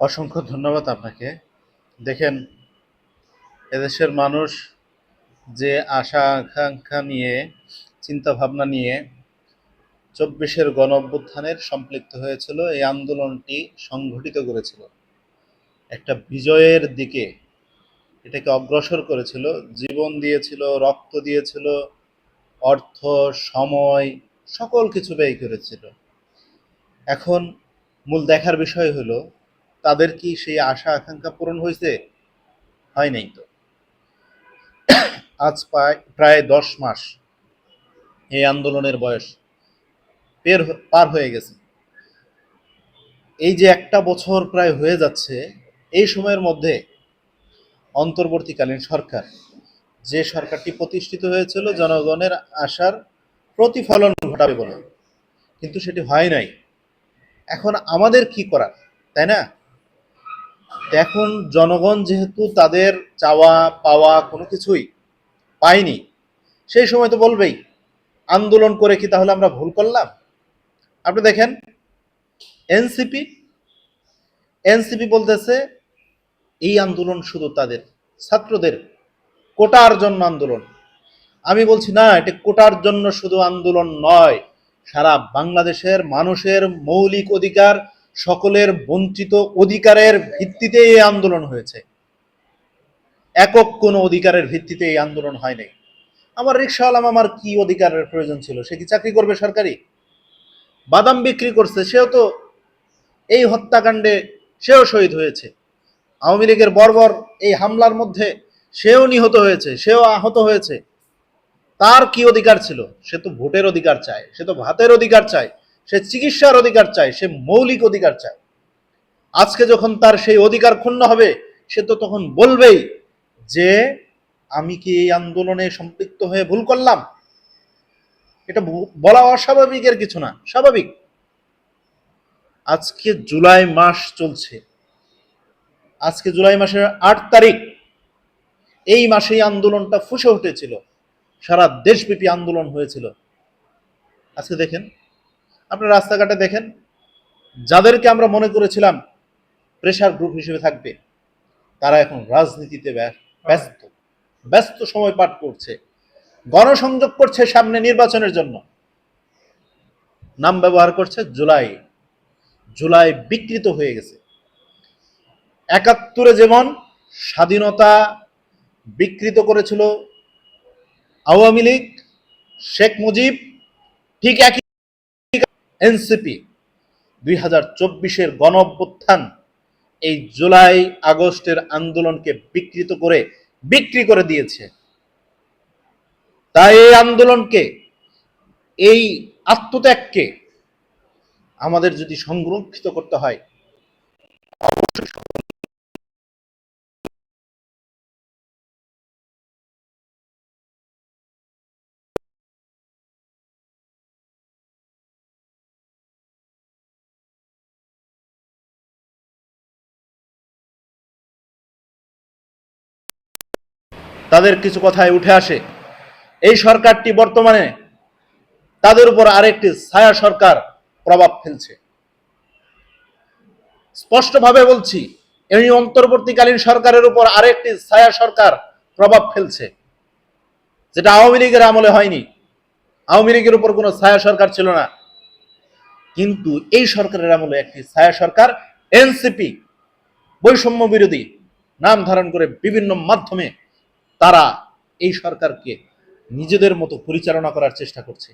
অসংখ্য ধন্যবাদ আপনাকে। দেখেন, এদেশের মানুষ যে আশা আকাঙ্ক্ষা নিয়ে চিন্তা ভাবনা নিয়ে চব্বিশের গণ অভ্যুত্থানের সম্পৃক্ত হয়েছিল, এই আন্দোলনটি সংঘটিত করেছিল। একটা বিজয়ের দিকে এটাকে অগ্রসর করেছিল, জীবন দিয়েছিল, রক্ত দিয়েছিল, অর্থ, সময়, সকল কিছু ব্যয় করেছিল। এখন মূল দেখার বিষয় হলো তাদের কি সেই আশা, আকাঙ্ক্ষা পূরণ হয়েছে? হয় নাই তো। আজ প্রায় প্রায় দশ মাস এই আন্দোলনের বয়স পের পার হয়ে গেছে। এই যে একটা বছর প্রায় হয়ে যাচ্ছে, এই সময়ের মধ্যে অন্তর্বর্তীকালীন সরকার, যে সরকারটি প্রতিষ্ঠিত হয়েছিল, জনগণের আশার প্রতিফলন ঘটাবে বলে। কিন্তু সেটি হয় নাই। এখন আমাদের কি করার, তাই না? এখন জনগণ যেহেতু তাদের চাওয়া, পাওয়া কোনো কিছুই পায়নি, সেই সময় তো বলবেই, আন্দোলন করে কি তাহলে আমরা ভুল করলাম? আপনি দেখেন, এনসিপি এনসিপি বলতেছে, এই আন্দোলন শুধু তাদের, ছাত্রদের, কোটার জন্য আন্দোলন। আমি বলছি না, এটা কোটার জন্য শুধু আন্দোলন নয়, সারা বাংলাদেশের মানুষের মৌলিক অধিকার সকলের বঞ্চিত অধিকারের ভিত্তিতে এই আন্দোলন হয়েছে। একক কোনো অধিকারের ভিত্তিতে এই আন্দোলন হয় নাই আমার রিক্সাওয়ালা আমার কি অধিকারের প্রয়োজন ছিল? সে কি চাকরি করবে সরকারি? বাদাম বিক্রি করছে, সেও তো এই হত্যাকাণ্ডে সেও শহীদ হয়েছে। আওয়ামী লীগের বর্বর এই হামলার মধ্যে সেও নিহত হয়েছে, সেও আহত হয়েছে। তার কি অধিকার ছিল? সে তো ভোটের অধিকার চায়, সে তো ভাতের অধিকার চায়। সে চিকিৎসার অধিকার চায়, সে মৌলিক অধিকার চায়। আজকে যখন তার সেই অধিকার ক্ষুণ্ণ হবে, সে তো তখন বলবেই যে, আমি কি এই আন্দোলনে সম্পৃক্ত হয়ে ভুল করলাম? এটা বলা অস্বাভাবিকের কিছু না, স্বাভাবিক। আজকে জুলাই মাস চলছে। আজকে জুলাই মাসের আট তারিখ। এই মাসেই আন্দোলনটা ফুসে উঠেছিল। সারা দেশব্যাপী আন্দোলন হয়েছিল। আজকে দেখেন আপনার রাস্তাঘাটে দেখেন, যাদেরকে আমরা মনে করেছিলাম প্রেশার গ্রুপ হিসেবে থাকবে, তারা এখন রাজনীতিতে ব্যস্ত। ব্যস্ত সময় পার করছে। গণসংযোগ করছে সামনে নির্বাচনের জন্য। নাম ব্যবহার করছে জুলাই। জুলাই বিকৃত হয়ে গেছে। একাত্তরে যেমন স্বাধীনতা বিকৃত করেছিল আওয়ামী লীগ, শেখ মুজিব, ঠিক একই এনসিপি দুই হাজার চব্বিশের গণ অভ্যুত্থান এই জুলাই আগস্টের আন্দোলনকে বিকৃত করে, বিক্রি করে দিয়েছে। তাই এই আন্দোলনকে, এই আত্মত্যাগকে আমাদের যদি সংরক্ষিত করতে হয় তাদের কিছু কথায় উঠে আসে। এই সরকারটি বর্তমানে তাদের উপর আরেকটি ছায়া সরকার প্রভাব ফেলছে। স্পষ্টভাবে বলছি, এই অন্তর্বর্তীকালীন সরকারের উপর আরেকটি ছায়া সরকার প্রভাব ফেলছে, যেটা আওয়ামী লীগের আমলে হয়নি। আওয়ামী লীগের উপর কোনো ছায়া সরকার ছিল না। কিন্তু এই সরকারের আমলে একটি ছায়া সরকার, এনসিপি বৈষম্য বিরোধী নাম ধারণ করে বিভিন্ন মাধ্যমে তারা এই সরকারকে নিজেদের মতো পরিচালনা করার চেষ্টা করছে।